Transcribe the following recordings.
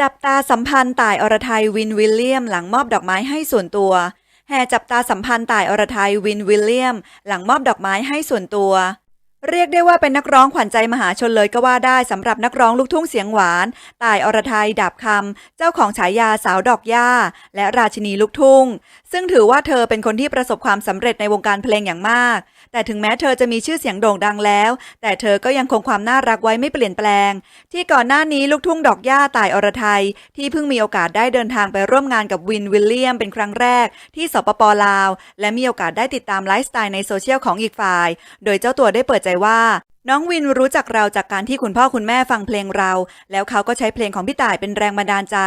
จับตาสัมพันธ์ต่ายอรไทยวินวิลเลียม หลังมอบดอกไม้ให้ส่วนตัว แห่จับตาสัมพันธ์ต่ายอรไทยวินวิลเลียม หลังมอบดอกไม้ให้ส่วนตัว เรียกได้ว่าเป็นนักร้องขวัญใจมหาชนเลยก็ว่าได้สำหรับนักร้องลูกทุ่งเสียงหวานต่ายอรไทยดาบคำเจ้าของฉายาสาวดอกหญ้าและราชินีลูกทุ่ง ซึ่งถือว่าเธอเป็นคนที่ประสบความสำเร็จในวงการเพลงอย่างมาก แต่ถึงแม้เธอจะมีชื่อเสียงโด่งดังแล้ว แต่เธอก็ยังคงความน่ารักไว้ไม่เปลี่ยนแปลง ที่ก่อนหน้านี้ลูกทุ่งดอกหญ้าต่ายอรไทยที่เพิ่งมีโอกาสได้เดินทางไปร่วมงานกับวินวิลเลียมเป็นครั้งแรก ที่สปปลาว และมีโอกาสได้ติดตามไลฟ์สไตล์ในโซเชียลของอีกฝ่าย โดยเจ้าตัวได้เปิดใจว่า น้องวินรู้จักเราจากการที่คุณพ่อคุณแม่ฟังเพลงเรา แล้วเขาก็ใช้เพลงของพี่ต่ายเป็นแรงบันดาลใจ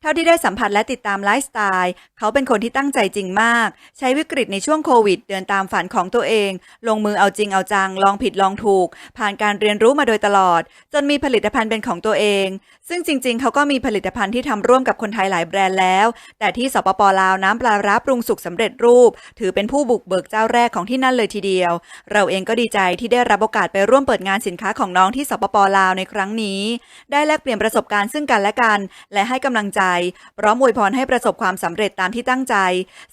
เท่าที่ได้สัมผัสและติดตามไลฟ์สไตล์ เขาเป็นคนที่ตั้งใจจริงมาก ใช้วิกฤตในช่วงโควิด เดินตามฝันของตัวเอง ลงมือเอาจริงเอาจัง ลองผิดลองถูก ผ่านการเรียนรู้มาโดยตลอด จนมีผลิตภัณฑ์เป็นของตัวเอง ซึ่งจริง ๆ เขาก็มีผลิตภัณฑ์ที่ทำร่วมกับคนไทยหลายแบรนด์แล้ว แต่ที่สปปลาวน้ำปลาร้าปรุงสุกสำเร็จรูป ถือเป็นผู้บุกเบิกเจ้าแรกของที่นั่นเลยทีเดียว เราเองก็ดีใจที่ได้รับโอกาสไปร่วมวมเปิดงานสินค้าของน้องที่สปปลาวในครั้งนี้ ได้แลกเปลี่ยนประสบการณ์ซึ่งกันและกัน และให้กำลังใจพร้อมอวยพรให้ประสบความสำเร็จตามที่ตั้งใจ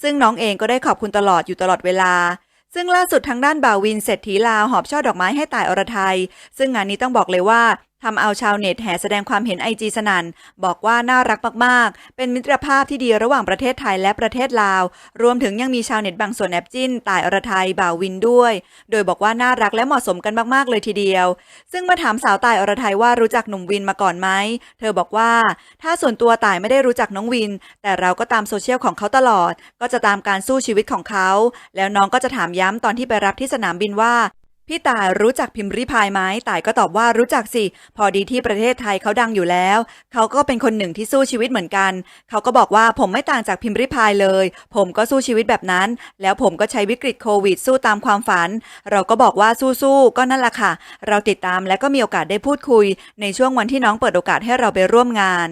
ซึ่งน้องเองก็ได้ขอบคุณตลอดอยู่ตลอดเวลาซึ่งล่าสุดทางด้านบ่าววินเศรษฐีลาวหอบช่อดอกไม้ให้ต่ายอรไทย ซึ่งงานนี้ต้องบอกเลยว่า ทำเอาชาวเน็ตแห่แสดงความเห็นไอจีสนันบอกว่าน่ารักมากๆ เป็นมิตรภาพที่ดีระหว่างประเทศไทยและประเทศลาว รวมถึงยังมีชาวเน็ตบางส่วนแอบจิ้นต่ายอรไทยบ่าววินด้วย โดยบอกว่าน่ารักและเหมาะสมกันมากๆเลยทีเดียว ซึ่งเมื่อถามสาวต่ายอรไทยว่ารู้จักหนุ่มวินมาก่อนไหม เธอบอกว่า ถ้าส่วนตัวต่ายไม่ได้รู้จักน้องวิน แต่เราก็ตามโซเชียลของเขาตลอด ก็จะตามการสู้ชีวิตของเขา แล้วน้องก็จะถามย้ำตอนที่ไปรับที่สนามบินว่า พี่ต่ายรู้จักพิมพ์ริพายไหมต่ายก็ตอบว่ารู้จักสิ พอดีที่ประเทศไทยเขาดังอยู่แล้ว เขาก็เป็นคนหนึ่งที่สู้ชีวิตเหมือนกัน เขาก็บอกว่าผมไม่ต่างจากพิมพ์ริพายเลย ผมก็สู้ชีวิตแบบนั้น แล้วผมก็ใช้วิกฤตโควิดสู้ตามความฝัน เราก็บอกว่าสู้ๆ ก็นั่นแหละค่ะ เราติดตามและก็มีโอกาสได้พูดคุย ในช่วงวันที่น้องเปิดโอกาสให้เราไปร่วมงาน